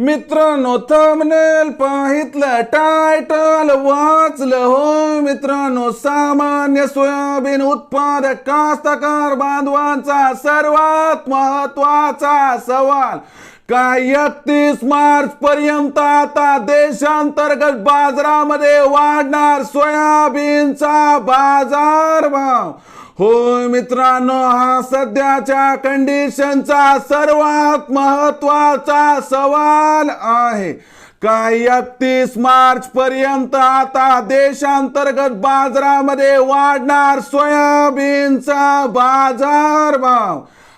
मित्रांनो thumbnail पाहितलं title वाचलं हो. मित्रांनो सामान्य सोयाबीन उत्पादक कास्तकार बांधवांचा सर्वात महत्त्वाचा सवाल काय एकतीस मार्च पर्यंत आता देशांतर्गत बाजारामध्ये वाढणार सोयाबीनचा बाजारभाव? होय मित्रांनो हा सध्याच्या कंडिशनचा सर्वात महत्त्वाचा सवाल आहे. काय एकतीस मार्च पर्यंत आता देशांतर्गत बाजारामध्ये वाढणार सोयाबीनचा बाजारभाव.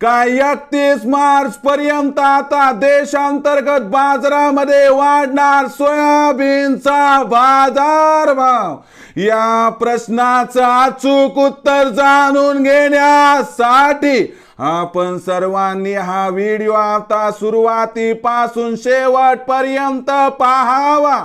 काय एकतीस मार्च पर्यंत आता देशांतर्गत बाजारामध्ये वाढणार सोयाबीनचा बाजारभाव. या प्रश्नाचं अचूक उत्तर जाणून घेण्यासाठी आपण सर्वांनी हा व्हिडिओ आता सुरुवातीपासून शेवटपर्यंत पाहावा.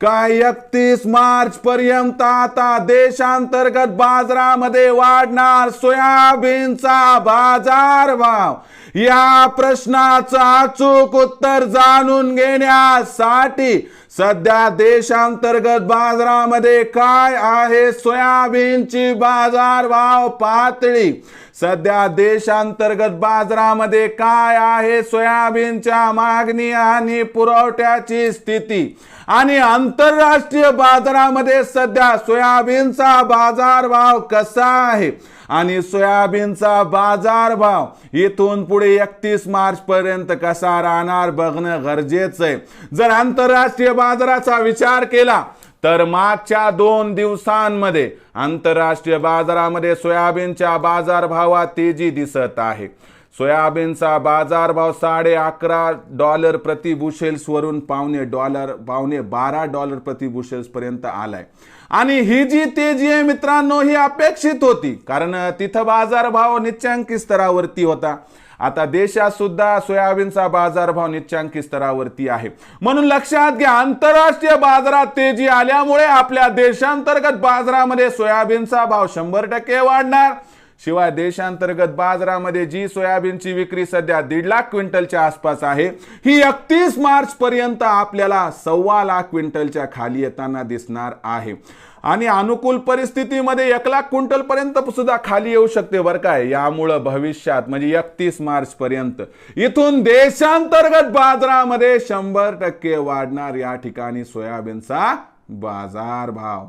काय एकतीस मार्च पर्यंत आता देशांतर्गत बाजारामध्ये वाढणार सोयाबीनचा बाजार भाव. या प्रश्नाचं अचूक उत्तर जाणून घेण्यासाठी सध्या देशांतर्गत बाजारामध्ये काय आहे? सोयाबीनची बाजारभाव पातळी. सध्या देशांतर्गत बाजारामध्ये काय आहे? सोयाबीनच्या मागणी आणि पुरवठ्याची स्थिती. आणि आंतरराष्ट्रीय बाजारामध्ये सध्या सोयाबीनचा बाजारभाव कसा आहे? आणि सोयाबीनचा बाजारभाव इथून पुढे एकतीस मार्च पर्यंत कसा राहणार बघणं गरजेचं आहे. जर आंतरराष्ट्रीय बाजाराचा विचार केला तर मागच्या दोन दिवसांमध्ये आंतरराष्ट्रीय बाजारामध्ये सोयाबीनच्या बाजारभावात तेजी दिसत आहे. सोयाबीनचा बाजारभाव साडे अकरा डॉलर प्रति बुशेल्स वरून पावणे डॉलर पावणे बारा डॉलर प्रति बुशेल्सपर्यंत आलाय. आणि ही जी तेजी आहे मित्रांनो ही अपेक्षित होती कारण तिथं बाजारभाव निच्चांकी स्तरावरती होता. आता देशात सुद्धा सोयाबीनचा बाजारभाव निच्चांकी स्तरावरती आहे. म्हणून लक्षात घ्या आंतरराष्ट्रीय बाजारात तेजी आल्यामुळे आपल्या देशांतर्गत बाजारामध्ये सोयाबीनचा भाव शंभर टक्के वाढणार. शिवाय देशांतर्गत बाजारामध्ये जी सोयाबीनची विक्री सध्या दीड लाख क्विंटलच्या आसपास आहे ही एकतीस मार्च पर्यंत आपल्याला सव्वा लाख क्विंटलच्या खाली येताना दिसणार आहे. आणि अनुकूल परिस्थितीमध्ये एक लाख क्विंटल पर्यंत सुद्धा खाली येऊ शकते बरं काय? यामुळं भविष्यात म्हणजे एकतीस मार्च पर्यंत इथून देशांतर्गत बाजारामध्ये शंभर टक्के वाढणार या ठिकाणी सोयाबीनचा बाजार भाव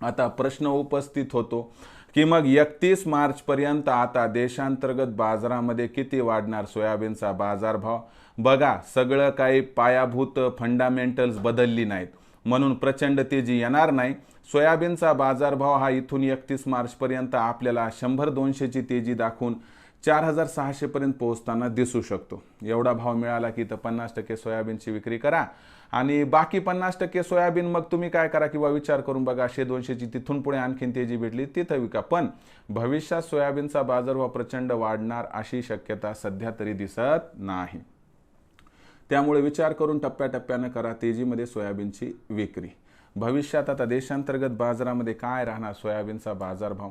आता प्रश्न उपस्थित होतो. की मग एकतीस मार्च पर्यंत आता देशांतर्गत बाजारामध्ये किती वाढणार सोयाबीनचा बाजारभाव? बघा सगळं काही पायाभूत फंडामेंटल्स बदलली नाहीत. म्हणून प्रचंड तेजी येणार नाही. सोयाबीनचा बाजारभाव हा इथून एकतीस मार्चपर्यंत आपल्याला शंभर दोनशेची तेजी दाखवून चार हजार सहाशेपर्यंत पोहोचताना दिसू शकतो. एवढा भाव मिळाला की तर पन्नास टक्के सोयाबीनची विक्री करा. आणि बाकी पन्नास टक्के सोयाबीन मग तुम्ही काय करा किंवा विचार करून बघा शे दोनशेची तिथून पुढे आणखीन तेजी भेटली तिथं विका. पण भविष्यात सोयाबीनचा बाजारभाव प्रचंड वाढणार अशी शक्यता सध्या तरी दिसत नाही. त्यामुळे विचार करून टप्प्याटप्प्यानं करा तेजीमध्ये सोयाबीनची विक्री. भविष्यात आता देशांतर्गत बाजारामध्ये काय राहणार सोयाबीनचा बाजारभाव?